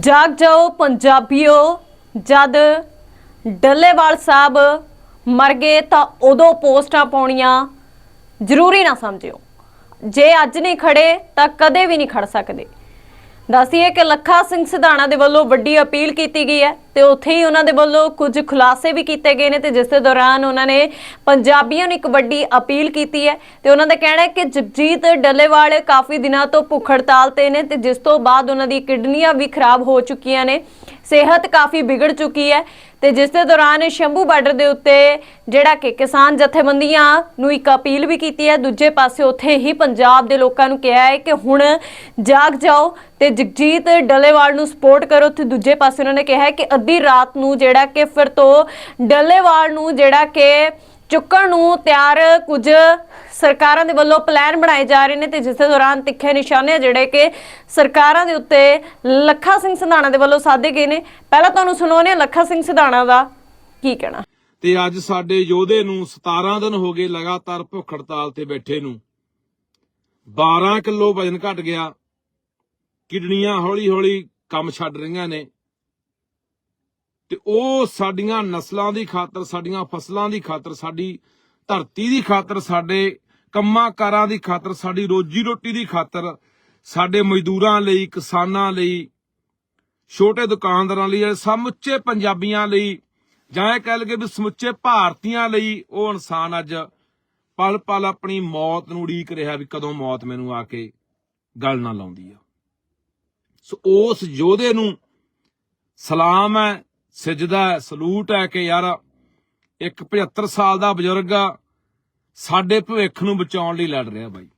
ਜਾਗ ਜਾਓ ਪੰਜਾਬੀਓ, ਜਦ ਡੱਲੇਵਾਲ ਸਾਹਿਬ ਮਰ ਗਏ ਤਾਂ ਉਦੋਂ ਪੋਸਟਾਂ ਪਾਉਣੀਆਂ ਜ਼ਰੂਰੀ ਨਾ ਸਮਝਿਓ। ਜੇ ਅੱਜ ਨਹੀਂ ਖੜੇ ਤਾਂ ਕਦੇ ਵੀ ਨਹੀਂ ਖੜ ਸਕਦੇ। ਦੱਸੀਏ ਕਿ ਲੱਖਾ ਸਿੰਘ ਸਿਧਾਣਾ ਦੇ ਵੱਲੋਂ ਵੱਡੀ ਅਪੀਲ ਕੀਤੀ ਗਈ ਹੈ ਤੇ ਉੱਥੇ ਹੀ ਉਹਨਾਂ ਦੇ ਵੱਲੋਂ ਕੁਝ ਖੁਲਾਸੇ ਵੀ ਕੀਤੇ ਗਏ ਨੇ ਤੇ ਜਿਸ ਦੇ ਦੌਰਾਨ ਉਹਨਾਂ ਨੇ ਪੰਜਾਬੀਆਂ ਨੂੰ ਇੱਕ ਵੱਡੀ ਅਪੀਲ ਕੀਤੀ ਹੈ ਤੇ ਉਹਨਾਂ ਦਾ ਕਹਿਣਾ ਹੈ ਕਿ ਜਗਜੀਤ ਡੱਲੇਵਾਲ ਕਾਫੀ ਦਿਨਾਂ ਤੋਂ ਭੁੱਖ ਹੜਤਾਲ ਤੇ ਨੇ ਤੇ ਜਿਸ ਤੋਂ ਬਾਅਦ ਉਹਨਾਂ ਦੀ ਕਿਡਨੀਆਂ ਵੀ ਖਰਾਬ ਹੋ ਚੁੱਕੀਆਂ ਨੇ। ਸਿਹਤ ਕਾਫੀ ਵਿਗੜ ਚੁੱਕੀ ਹੈ ਤੇ ਜਿਸ ਦੇ ਦੌਰਾਨ ਸ਼ੰਭੂ ਬਾਰਡਰ ਦੇ ਉੱਤੇ ਜਿਹੜਾ ਕਿ ਕਿਸਾਨ ਜਥੇਬੰਦੀਆਂ ਨੂੰ ਇੱਕ ਅਪੀਲ ਵੀ ਕੀਤੀ ਹੈ, ਦੂਜੇ ਪਾਸੇ ਉੱਥੇ ਹੀ ਪੰਜਾਬ ਦੇ ਲੋਕਾਂ ਨੂੰ ਕਿਹਾ ਹੈ ਕਿ ਹੁਣ ਜਾਗ ਜਾਓ ਤੇ ਜਗਜੀਤ ਡੱਲੇਵਾਲ ਨੂੰ ਸਪੋਰਟ ਕਰੋ। ਤੇ ਦੂਜੇ ਪਾਸੇ ਉਹਨਾਂ ਨੇ ਕਿਹਾ ਹੈ ਕਿ ਅੱਧੀ ਰਾਤ ਨੂੰ ਜਿਹੜਾ ਕਿ ਫਿਰ ਤੋਂ ਡੱਲੇਵਾਲ ਨੂੰ ਜਿਹੜਾ ਕਿ ਚੁੱਕਣ ਨੂੰ ਤਿਆਰ ਕੁਝ ਸਰਕਾਰਾਂ ਦੇ ਵੱਲੋਂ ਪਲਾਨ ਬਣਾਏ ਜਾ ਰਹੇ ਨੇ ਤੇ ਜਿਸ ਦੇ ਦੌਰਾਨ ਤਿੱਖੇ ਨਿਸ਼ਾਨੇ ਜਿਹੜੇ ਕਿ ਸਰਕਾਰਾਂ ਦੇ ਉੱਤੇ ਲੱਖਾ ਸਿੰਘ ਸੰਧਾਣਾ ਦੇ ਵੱਲੋਂ ਸਾਧੇ ਗਏ ਨੇ। ਪਹਿਲਾਂ ਤੁਹਾਨੂੰ ਸੁਣਾਉਂਦੇ ਲੱਖਾ ਸਿੰਘ ਸੰਧਾਣਾ ਦਾ ਕੀ ਕਹਿਣਾ। ਤੇ ਅੱਜ ਸਾਡੇ ਯੋਧੇ ਨੂੰ 17 ਦਿਨ ਹੋ ਗਏ ਲਗਾਤਾਰ ਭੁੱਖ ਹੜਤਾਲ ਤੇ ਬੈਠੇ ਨੂੰ। 12 ਕਿਲੋ ਵਜਨ ਘਟ ਗਿਆ। ਕਿਡਨੀਆਂ ਹੌਲੀ-ਹੌਲੀ ਕੰਮ ਛੱਡ ਰਹੀਆਂ ਨੇ। ਤੇ ਉਹ ਸਾਡੀਆਂ ਨਸਲਾਂ ਦੀ ਖਾਤਰ, ਸਾਡੀਆਂ ਫਸਲਾਂ ਦੀ ਖਾਤਰ, ਸਾਡੀ ਧਰਤੀ ਦੀ ਖਾਤਰ, ਸਾਡੇ ਕੰਮਾਂ ਕਾਰਾਂ ਦੀ ਖਾਤਰ, ਸਾਡੀ ਰੋਜੀ ਰੋਟੀ ਦੀ ਖਾਤਰ, ਸਾਡੇ ਮਜ਼ਦੂਰਾਂ ਲਈ, ਕਿਸਾਨਾਂ ਲਈ, ਛੋਟੇ ਦੁਕਾਨਦਾਰਾਂ ਲਈ ਜਿਹੜੇ ਸਮੁੱਚੇ ਪੰਜਾਬੀਆਂ ਲਈ, ਜਾਂ ਇਹ ਕਹਿ ਲਈਏ ਵੀ ਸਮੁੱਚੇ ਭਾਰਤੀਆਂ ਲਈ ਉਹ ਇਨਸਾਨ ਅੱਜ ਪਲ ਪਲ ਆਪਣੀ ਮੌਤ ਨੂੰ ਉਡੀਕ ਰਿਹਾ ਵੀ ਕਦੋਂ ਮੌਤ ਮੈਨੂੰ ਆ ਕੇ ਗੱਲ ਨਾ ਲਾਉਂਦੀ ਆ। ਸੋ ਉਸ ਯੋਧੇ ਨੂੰ ਸਲਾਮ ਹੈ ਸਜਦਾ ਹੈ ਸਲੂਟ ਹੈ ਕਿ ਯਾਰ ਇੱਕ 75 ਸਾਲ ਦਾ ਬਜ਼ੁਰਗ ਆ, ਸਾਡੇ ਭਵਿੱਖ ਨੂੰ ਬਚਾਉਣ ਲਈ ਲੜ ਰਿਹਾ ਬਾਈ।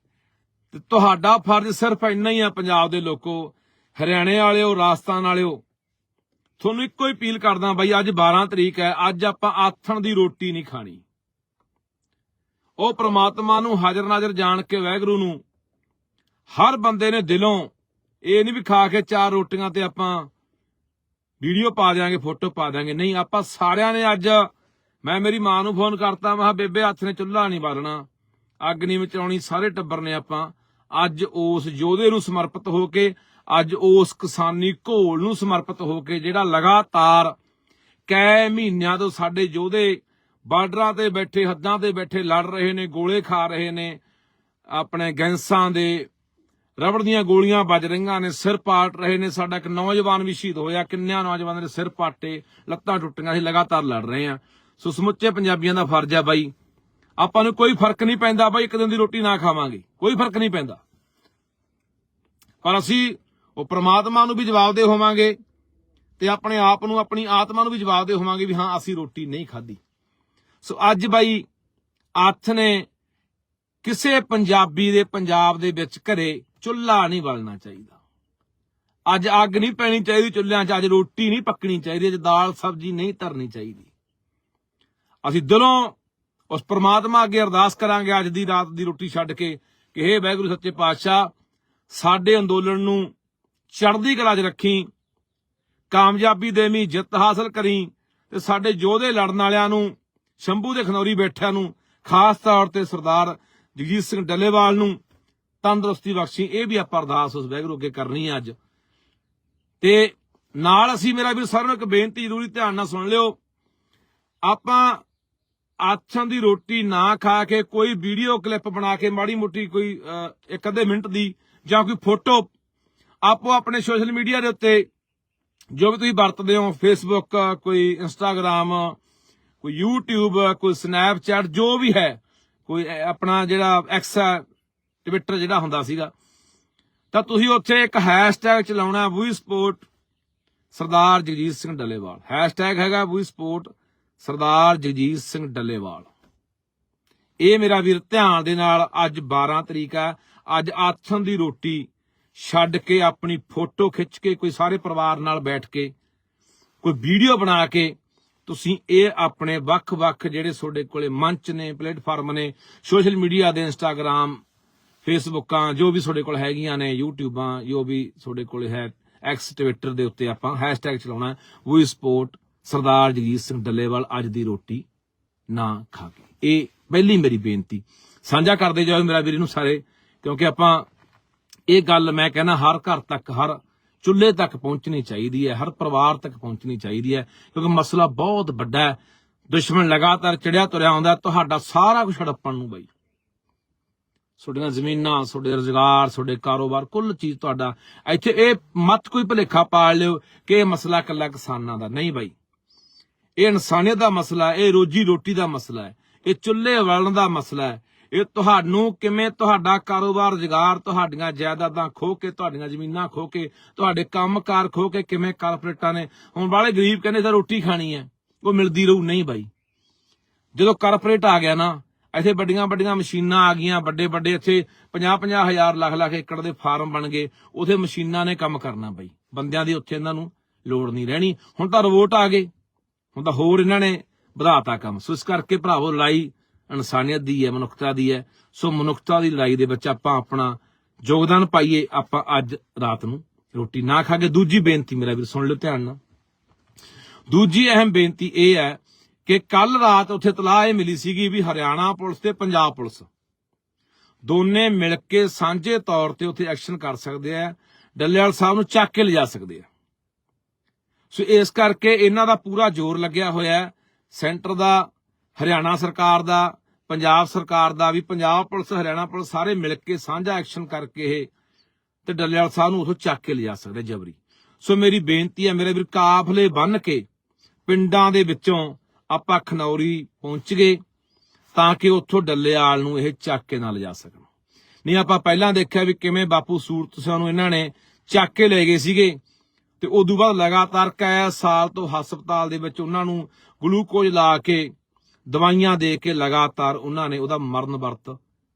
ਤੇ ਤੁਹਾਡਾ ਫਰਜ਼ ਸਿਰਫ ਇੰਨਾ ਹੀ ਆ ਪੰਜਾਬ ਦੇ ਲੋਕੋ ਹਰਿਆਣੇ ਵਾਲਿਓ ਰਾਜਸਥਾਨ ਵਾਲਿਓ। ਤੁਹਾਨੂੰ ਇੱਕੋ ਹੀ ਅਪੀਲ ਕਰਦਾ ਬਾਈ ਅੱਜ 12 ਤਰੀਕ ਹੈ ਅੱਜ ਆਪਾਂ ਆਥਣ ਦੀ ਰੋਟੀ ਨਹੀਂ ਖਾਣੀ। ਉਹ ਪ੍ਰਮਾਤਮਾ ਨੂੰ ਹਾਜ਼ਰ ਨਾਜ਼ਰ ਜਾਣ ਕੇ ਵੈਗਰੂ ਨੂੰ ਹਰ ਬੰਦੇ ਨੇ ਦਿਲੋਂ ਇਹ ਨਹੀਂ ਵੀ ਖਾ ਕੇ ਚਾਰ ਰੋਟੀਆਂ ਤੇ ਆਪਾਂ ਵੀਡੀਓ ਪਾ ਦਿਆਂਗੇ, ਫੋਟੋ ਪਾ ਦਿਆਂਗੇ। ਨਹੀਂ, ਆਪਾਂ ਸਾਰਿਆਂ ਨੇ ਅੱਜ ਮੈਂ ਮੇਰੀ ਮਾਂ ਨੂੰ ਫੋਨ ਕਰਤਾ, ਮੈਂ ਬੇਬੇ, ਹੱਥ ਨੇ ਚੁੱਲ੍ਹਾ ਨਹੀਂ ਬਾਲਣਾ। ਅੱਗ ਨਹੀਂ ਮਚਾਉਣੀ ਸਾਰੇ ਟੱਬਰ ਨੇ ਆਪਾਂ। ਅੱਜ ਉਸ ਯੋਧੇ ਨੂੰ ਸਮਰਪਿਤ ਹੋ ਕੇ, ਅੱਜ ਉਸ ਕਿਸਾਨੀ ਘੋਲ ਨੂੰ ਸਮਰਪਿਤ ਹੋ ਕੇ, ਜਿਹੜਾ ਲਗਾਤਾਰ ਕੈ ਮਹੀਨਿਆਂ ਤੋਂ ਸਾਡੇ ਯੋਧੇ ਬਾਰਡਰਾਂ ਤੇ ਬੈਠੇ, ਹੱਦਾਂ ਤੇ ਬੈਠੇ, ਲੜ ਰਹੇ ਨੇ, ਗੋਲੇ ਖਾ ਰਹੇ ਨੇ, ਆਪਣੇ ਗੈਂਸਾਂ ਦੇ ਰਬੜ ਦੀਆਂ ਗੋਲੀਆਂ ਵੱਜ ਰਹੀਆਂ ਨੇ, ਸਿਰ ਪਾਟ ਰਹੇ ਨੇ। ਸਾਡਾ ਇੱਕ ਨੌਜਵਾਨ ਵੀ ਸ਼ਹੀਦ ਹੋਇਆ, ਕਿੰਨਿਆਂ ਨੌਜਵਾਨਾਂ ਦੇ ਸਿਰ ਪਾਟੇ, ਲੱਤਾਂ ਟੁੱਟੀਆਂ ਸੀ ਲਗਾਤਾਰ ਲੜ ਰਹੇ ਆ ਸੋ ਸਮੁੱਚੇ ਪੰਜਾਬੀਆਂ ਦਾ ਫਰਜ਼ ਆ ਬਾਈ। ਆਪਾਂ ਨੂੰ ਕੋਈ ਫ਼ਰਕ ਨਹੀਂ ਪੈਂਦਾ ਬਾਈ, ਇੱਕ ਦਿਨ ਦੀ ਰੋਟੀ ਨਾ ਖਾਵਾਂਗੇ। ਕੋਈ ਫ਼ਰਕ ਨਹੀਂ ਪੈਂਦਾ। ਪਰ ਅਸੀਂ ਉਹ ਪ੍ਰਮਾਤਮਾ ਨੂੰ ਵੀ ਜਵਾਬਦੇ ਹੋਵਾਂਗੇ ਤੇ ਆਪਣੇ ਆਪ ਨੂੰ, ਆਪਣੀ ਆਤਮਾ ਨੂੰ ਵੀ ਜਵਾਬਦੇ ਹੋਵਾਂਗੇ ਵੀ ਹਾਂ, ਅਸੀਂ ਰੋਟੀ ਨਹੀਂ ਖਾਧੀ। ਸੋ ਅੱਜ ਬਾਈ ਅੱਥ ਨੇ ਕਿਸੇ ਪੰਜਾਬੀ ਦੇ, ਪੰਜਾਬ ਦੇ ਵਿੱਚ ਘਰੇ ਚੁੱਲ੍ਹਾ ਨਹੀਂ ਬਲਣਾ ਚਾਹੀਦਾ। ਅੱਜ ਅੱਗ ਨਹੀਂ ਪੈਣੀ ਚਾਹੀਦੀ ਚੁੱਲ੍ਹਿਆਂ 'ਚ, ਅੱਜ ਰੋਟੀ ਨਹੀਂ ਪੱਕਣੀ ਚਾਹੀਦੀ, ਅੱਜ ਦਾਲ ਸਬਜ਼ੀ ਨਹੀਂ ਧਰਨੀ ਚਾਹੀਦੀ। ਅਸੀਂ ਦਿਲੋਂ ਉਸ ਪ੍ਰਮਾਤਮਾ ਅੱਗੇ ਅਰਦਾਸ ਕਰਾਂਗੇ ਅੱਜ ਦੀ ਰਾਤ ਦੀ ਰੋਟੀ ਛੱਡ ਕੇ ਕਿ ਹੇ ਵਾਹਿਗੁਰੂ ਸੱਚੇ ਪਾਤਸ਼ਾਹ, ਸਾਡੇ ਅੰਦੋਲਨ ਨੂੰ ਚੜ੍ਹਦੀ ਕਲਾ 'ਚ ਰੱਖੀ, ਕਾਮਯਾਬੀ ਦੇਵੀਂ, ਜਿੱਤ ਹਾਸਲ ਕਰੀ ਤੇ ਸਾਡੇ ਯੋਧੇ ਲੜਨ ਵਾਲਿਆਂ ਨੂੰ, ਸ਼ੰਭੂ ਦੇ ਖਨੌਰੀ ਬੈਠਿਆਂ ਨੂੰ, ਖਾਸ ਤੌਰ ਤੇ ਸਰਦਾਰ ਜਗਜੀਤ ਸਿੰਘ ਡੱਲੇਵਾਲ ਨੂੰ ਤੰਦਰੁਸਤੀ ਬਖਸ਼ੀ, ਇਹ ਵੀ ਆਪਾਂ ਅਰਦਾਸ ਉਸ ਵਾਹਿਗੁਰੂ ਅੱਗੇ ਕਰਨੀ ਹੈ ਅੱਜ। ਤੇ ਨਾਲ ਅਸੀਂ ਮੇਰਾ ਵੀਰ ਸਾਰਿਆਂ ਨੂੰ ਇੱਕ ਬੇਨਤੀ ਜ਼ਰੂਰੀ ਧਿਆਨ ਨਾਲ ਸੁਣ ਲਿਓ। ਆਪਾਂ ਆਥਾਂ ਦੀ ਰੋਟੀ ਨਾ ਖਾ ਕੇ ਕੋਈ ਵੀਡੀਓ ਕਲਿੱਪ ਬਣਾ ਕੇ ਮਾੜੀ ਮੋਟੀ ਕੋਈ ਇੱਕ ਅੱਧੇ ਮਿੰਟ ਦੀ ਜਾਂ ਕੋਈ ਫੋਟੋ ਆਪੋ ਆਪਣੇ ਸੋਸ਼ਲ ਮੀਡੀਆ ਦੇ ਉੱਤੇ ਜੋ ਵੀ ਤੁਸੀਂ ਵਰਤਦੇ ਹੋ ਫੇਸਬੁੱਕ ਕੋਈ ਇੰਸਟਾਗ੍ਰam ਕੋਈ YouTube, ਕੋਈ ਸਨੈਪਚੈਟ ਜੋ ਵੀ ਹੈ, ਕੋਈ ਆਪਣਾ ਜਿਹੜਾ ਐਕਸ ਟਵਿੱਟਰ ਜਿਹੜਾ ਹੁੰਦਾ ਸੀਗਾ। ਤਾਂ ਤੁਸੀਂ ਉੱਥੇ ਇੱਕ ਹੈਸ਼ਟੈਗ ਚਲਾਉਣਾ ਵੀ ਸਪੋਰਟ ਸਰਦਾਰ ਜਗਜੀਤ ਸਿੰਘ ਡੱਲੇਵਾਲ। ਹੈਸ਼ਟੈਗ ਹੈਗਾ ਵੀ ਸਪੋਰਟ ਸਰਦਾਰ ਜਗਜੀਤ ਸਿੰਘ ਡੱਲੇਵਾਲ। ਇਹ ਮੇਰਾ ਵੀਰ, ਧਿਆਨ ਦੇ ਨਾਲ ਅੱਜ 12 ਤਰੀਕ ਹੈ। ਅੱਜ ਆਥਨ ਦੀ ਰੋਟੀ ਛੱਡ ਕੇ ਆਪਣੀ ਫੋਟੋ ਖਿੱਚ ਕੇ ਕੋਈ ਸਾਰੇ ਪਰਿਵਾਰ ਨਾਲ ਬੈਠ ਕੇ, ਕੋਈ ਵੀਡੀਓ ਬਣਾ ਕੇ, ਤੁਸੀਂ ਇਹ ਆਪਣੇ ਵੱਖ-ਵੱਖ ਜਿਹੜੇ ਤੁਹਾਡੇ ਕੋਲੇ ਮੰਚ ਨੇ, ਪਲੇਟਫਾਰਮ ਨੇ, ਸੋਸ਼ਲ ਮੀਡੀਆ ਦੇ ਇੰਸਟਾਗ੍ਰam ਫੇਸਬੁੱਕਾਂ, ਜੋ ਵੀ ਤੁਹਾਡੇ ਕੋਲ ਹੈਗੀਆਂ ਨੇ, ਯੂਟਿਊਬਾਂ, ਜੋ ਵੀ ਤੁਹਾਡੇ ਕੋਲ ਹੈ ਐਕਸ ਟਵਿੱਟਰ ਦੇ ਉੱਤੇ ਆਪਾਂ ਹੈਸ਼ਟੈਗ ਚਲਾਉਣਾ ਵੀ ਸਪੋਰਟ ਸਰਦਾਰ ਜਗਜੀਤ ਸਿੰਘ ਡੱਲੇਵਾਲ ਅੱਜ ਦੀ ਰੋਟੀ ਨਾ ਖਾ ਕੇ। ਇਹ ਪਹਿਲੀ ਮੇਰੀ ਬੇਨਤੀ। ਸਾਂਝਾ ਕਰਦੇ ਜਾਓ ਮੇਰਾ ਵੀਰ ਨੂੰ ਸਾਰੇ, ਕਿਉਂਕਿ ਆਪਾਂ ਇਹ ਗੱਲ ਮੈਂ ਕਹਿੰਦਾ ਹਰ ਘਰ ਤੱਕ, ਹਰ ਚੁੱਲ੍ਹੇ ਤੱਕ ਪਹੁੰਚਣੀ ਚਾਹੀਦੀ ਹੈ, ਹਰ ਪਰਿਵਾਰ ਤੱਕ ਪਹੁੰਚਣੀ ਚਾਹੀਦੀ ਹੈ, ਕਿਉਂਕਿ ਮਸਲਾ ਬਹੁਤ ਵੱਡਾ ਹੈ। ਦੁਸ਼ਮਣ ਲਗਾਤਾਰ ਚੜਿਆ ਤੁਰਿਆ ਆਉਂਦਾ ਤੁਹਾਡਾ ਸਾਰਾ ਕੁਝ ਹੜੱਪਣ ਨੂੰ ਬਈ। ਤੁਹਾਡੀਆਂ ਜ਼ਮੀਨਾਂ, ਤੁਹਾਡੇ ਰੁਜ਼ਗਾਰ, ਤੁਹਾਡੇ ਕਾਰੋਬਾਰ, ਕੁੱਲ ਚੀਜ਼ ਤੁਹਾਡਾ। ਇੱਥੇ ਇਹ ਮਤ ਕੋਈ ਭੁਲੇਖਾ ਪਾਲ ਲਿਓ ਕਿ ਇਹ ਮਸਲਾ ਇਕੱਲਾ ਕਿਸਾਨਾਂ ਦਾ ਨਹੀਂ ਬਾਈ। ਇਹ ਇਨਸਾਨੀਅਤ ਦਾ ਮਸਲਾ ਇਹ ਰੋਜੀ ਰੋਟੀ ਦਾ ਮਸਲਾ ਹੈ, ਇਹ ਚੁੱਲ੍ਹੇ ਵਲਣ ਦਾ ਮਸਲਾ ਹੈ। ਇਹ ਤੁਹਾਨੂੰ ਕਿਵੇਂ ਤੁਹਾਡਾ ਕਾਰੋਬਾਰ, ਰੁਜ਼ਗਾਰ ਤੁਹਾਡੀਆਂ ਜਾਇਦਾਦਾਂ ਖੋ ਕੇ, ਤੁਹਾਡੀਆਂ ਜ਼ਮੀਨਾਂ ਖੋ ਕੇ, ਤੁਹਾਡੇ ਕੰਮਕਾਰ ਖੋ ਕੇ ਕਿਵੇਂ ਕਾਰਪੋਰੇਟਾਂ ਨੇ? ਹੁਣ ਵਾਲੇ ਗਰੀਬ ਕਹਿੰਦੇ ਤਾਂ ਰੋਟੀ ਖਾਣੀ ਹੈ, ਉਹ ਮਿਲਦੀ ਰਹੂ, ਨਹੀਂ ਬਾਈ। ਜਦੋਂ ਕਾਰਪੋਰੇਟ ਆ ਗਿਆ ਨਾ ਇੱਥੇ ਵੱਡੀਆਂ ਵੱਡੀਆਂ ਮਸ਼ੀਨਾਂ ਆ ਗਈਆਂ, ਵੱਡੇ ਵੱਡੇ ਇੱਥੇ 50 50 ਹਜ਼ਾਰ, ਲੱਖ ਲੱਖ ਏਕੜ ਦੇ ਫਾਰਮ ਬਣ ਗਏ। ਉਥੇ ਮਸ਼ੀਨਾਂ ਨੇ ਕੰਮ ਕਰਨਾ ਬਈ। ਬੰਦਿਆਂ ਦੀ ਉੱਥੇ ਇਹਨਾਂ ਨੂੰ ਲੋੜ ਨਹੀਂ ਰਹਿਣੀ। ਹੁਣ ਤਾਂ ਰੋਬੋਟ ਆ ਗਏ। ਹੁਣ ਤਾਂ ਹੋਰ ਇਹਨਾਂ ਨੇ ਵਧਾਤਾ ਕੰਮ। ਸੋ ਇਸ ਕਰਕੇ ਭਰਾਵੋ, ਲੜਾਈ ਇਨਸਾਨੀਅਤ ਦੀ ਹੈ, ਮਨੁੱਖਤਾ ਦੀ ਹੈ। ਸੋ ਮਨੁੱਖਤਾ ਦੀ ਲੜਾਈ ਦੇ ਵਿੱਚ ਆਪਾਂ ਆਪਣਾ ਯੋਗਦਾਨ ਪਾਈਏ। ਆਪਾਂ ਅੱਜ ਰਾਤ ਨੂੰ ਰੋਟੀ ਨਾ ਖਾ ਕੇ। ਦੂਜੀ ਬੇਨਤੀ ਮੇਰਾ ਵੀਰ, ਸੁਣ ਲਿਓ ਧਿਆਨ ਨਾਲ। ਦੂਜੀ ਅਹਿਮ ਬੇਨਤੀ ਇਹ ਹੈ ਕਿ ਕੱਲ ਰਾਤ ਉੱਥੇ ਤਲਾਹ ਇਹ ਮਿਲੀ ਸੀਗੀ ਵੀ ਹਰਿਆਣਾ ਪੁਲਿਸ ਤੇ ਪੰਜਾਬ ਪੁਲਿਸ। ਦੋਨੇ ਮਿਲ ਕੇ ਸਾਂਝੇ ਤੌਰ ਤੇ ਉੱਥੇ ਐਕਸ਼ਨ ਕਰ ਸਕਦੇ ਆ, ਡੱਲੇਵਾਲ ਸਾਹਿਬ ਨੂੰ ਚੱਕ ਕੇ ਲਿਜਾ ਸਕਦੇ ਆ। ਸੋ ਇਸ ਕਰਕੇ ਇਹਨਾਂ ਦਾ ਪੂਰਾ ਜ਼ੋਰ ਲੱਗਿਆ ਹੋਇਆ ਸੈਂਟਰ ਦਾ, ਹਰਿਆਣਾ ਸਰਕਾਰ ਦਾ, ਪੰਜਾਬ ਸਰਕਾਰ ਦਾ ਵੀ ਪੰਜਾਬ ਪੁਲਿਸ, ਹਰਿਆਣਾ ਪੁਲਿਸ ਸਾਰੇ ਮਿਲ ਕੇ ਸਾਂਝਾ ਐਕਸ਼ਨ ਕਰਕੇ ਇਹ ਤੇ ਡੱਲੇਵਾਲ ਸਾਹਿਬ ਨੂੰ ਉਥੋਂ ਚੱਕ ਕੇ ਲਿਜਾ ਸਕਦੇ ਜਬਰੀ। ਸੋ ਮੇਰੀ ਬੇਨਤੀ ਹੈ, ਮੇਰੇ ਵੀਰ ਕਾਫਲੇ ਬੰਨ ਕੇ ਪਿੰਡਾਂ ਦੇ ਵਿੱਚੋਂ ਆਪਾਂ ਖਨੌਰੀ ਪਹੁੰਚ ਗਏ ਤਾਂ ਕਿ ਉੱਥੋਂ ਡੱਲੇਆਲ ਨੂੰ ਇਹ ਚੱਕ ਕੇ ਨਾ ਲਿਜਾ ਸਕਣ। ਨਹੀਂ, ਆਪਾਂ ਪਹਿਲਾਂ ਦੇਖਿਆ ਵੀ ਕਿਵੇਂ ਬਾਪੂ ਸੂਰਤ ਸਿੰਘ ਨੂੰ ਇਹਨਾਂ ਨੇ ਚੱਕ ਕੇ ਲੈ ਗਏ ਸੀਗੇ ਤੇ ਉਦੋਂ ਬਾਅਦ ਲਗਾਤਾਰ ਕੈ ਸਾਲ ਤੋਂ ਹਸਪਤਾਲ ਦੇ ਵਿੱਚ ਉਹਨਾਂ ਨੂੰ ਗਲੂਕੋਜ਼ ਲਾ ਕੇ ਦਵਾਈਆਂ ਦੇ ਕੇ ਲਗਾਤਾਰ ਉਹਨਾਂ ਨੇ ਉਹਦਾ ਮਰਨ ਵਰਤ